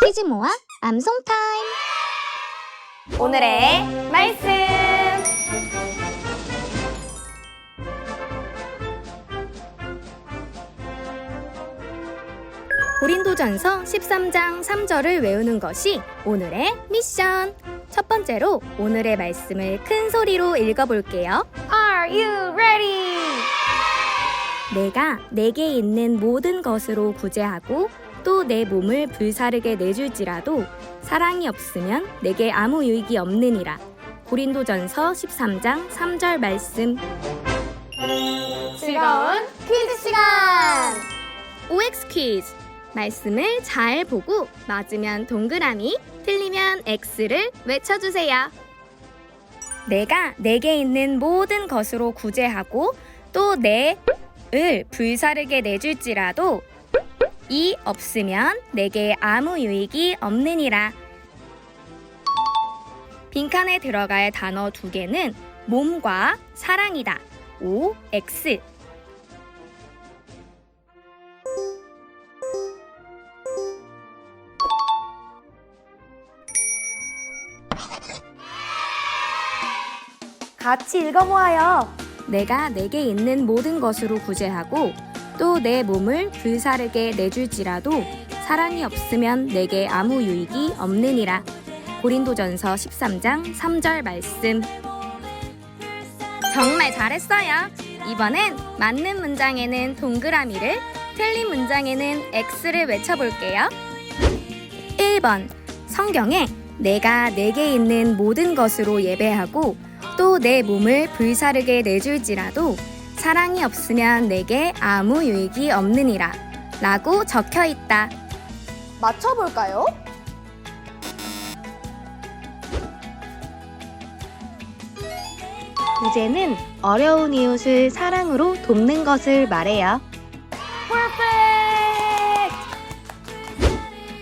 퀴즈 모아 암송 타임. 오늘의 말씀. 고린도전서 13장 3절을 외우는 것이 오늘의 미션. 첫 번째로 오늘의 말씀을 큰 소리로 읽어볼게요. Are you ready? 내가 내게 있는 모든 것으로 구제하고 또 내 몸을 불사르게 내줄지라도 사랑이 없으면 내게 아무 유익이 없느니라. 고린도전서 13장 3절 말씀. 즐거운 퀴즈 시간! OX 퀴즈. 말씀을 잘 보고 맞으면 동그라미, 틀리면 X를 외쳐주세요. 내가 내게 있는 모든 것으로 구제하고 또 내을 불사르게 내줄지라도 이 없으면 내게 아무 유익이 없느니라. 빈칸에 들어갈 단어 두 개는 몸과 사랑이다. O, X. 같이 읽어보아요. 내가 내게 있는 모든 것으로 구제하고 또 내 몸을 불사르게 내줄지라도 사랑이 없으면 내게 아무 유익이 없느니라. 고린도전서 13장 3절 말씀. 정말 잘했어요. 이번엔 맞는 문장에는 동그라미를, 틀린 문장에는 X를 외쳐볼게요. 1번. 성경에 내가 내게 있는 모든 것으로 예배하고 또 내 몸을 불사르게 내줄지라도 사랑이 없으면 내게 아무 유익이 없느니라 라고 적혀 있다. 맞춰볼까요? 부제는 어려운 이웃을 사랑으로 돕는 것을 말해요.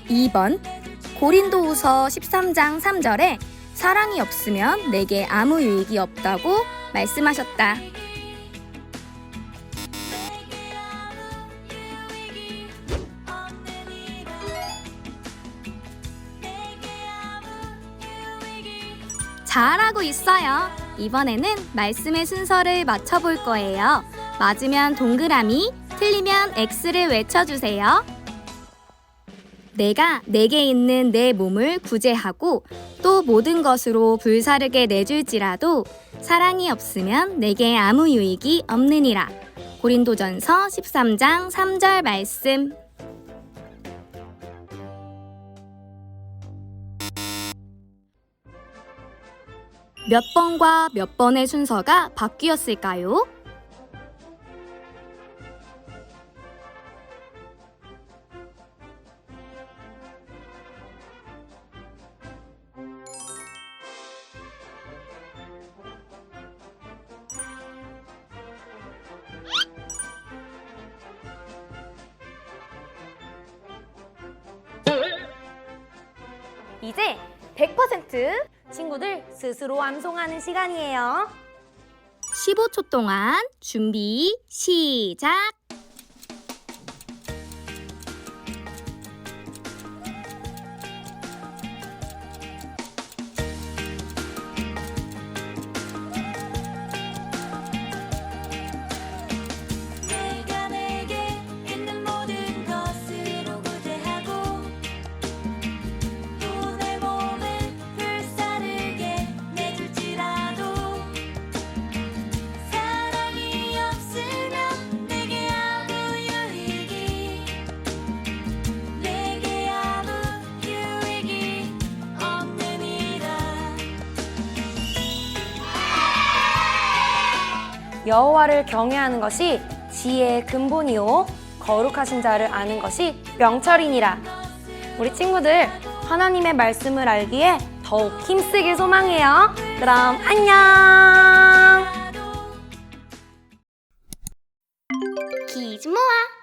퍼펙트! 2번 고린도후서 13장 3절에 사랑이 없으면 내게 아무 유익이 없다고 말씀하셨다. 잘하고 있어요. 이번에는 말씀의 순서를 맞춰볼 거예요. 맞으면 동그라미, 틀리면 X를 외쳐주세요. 내가 내게 있는 내 몸을 구제하고 또 모든 것으로 불사르게 내줄지라도 사랑이 없으면 내게 아무 유익이 없느니라. 고린도전서 13장 3절 말씀. 몇 번과 몇 번의 순서가 바뀌었을까요? 이제 100% 친구들 스스로 암송하는 시간이에요. 15초 동안 준비 시작. 여호와를 경외하는 것이 지혜의 근본이요 거룩하신 자를 아는 것이 명철이니라. 우리 친구들 하나님의 말씀을 알기에 더욱 힘쓰길 소망해요. 그럼 안녕. 퀴즈 모아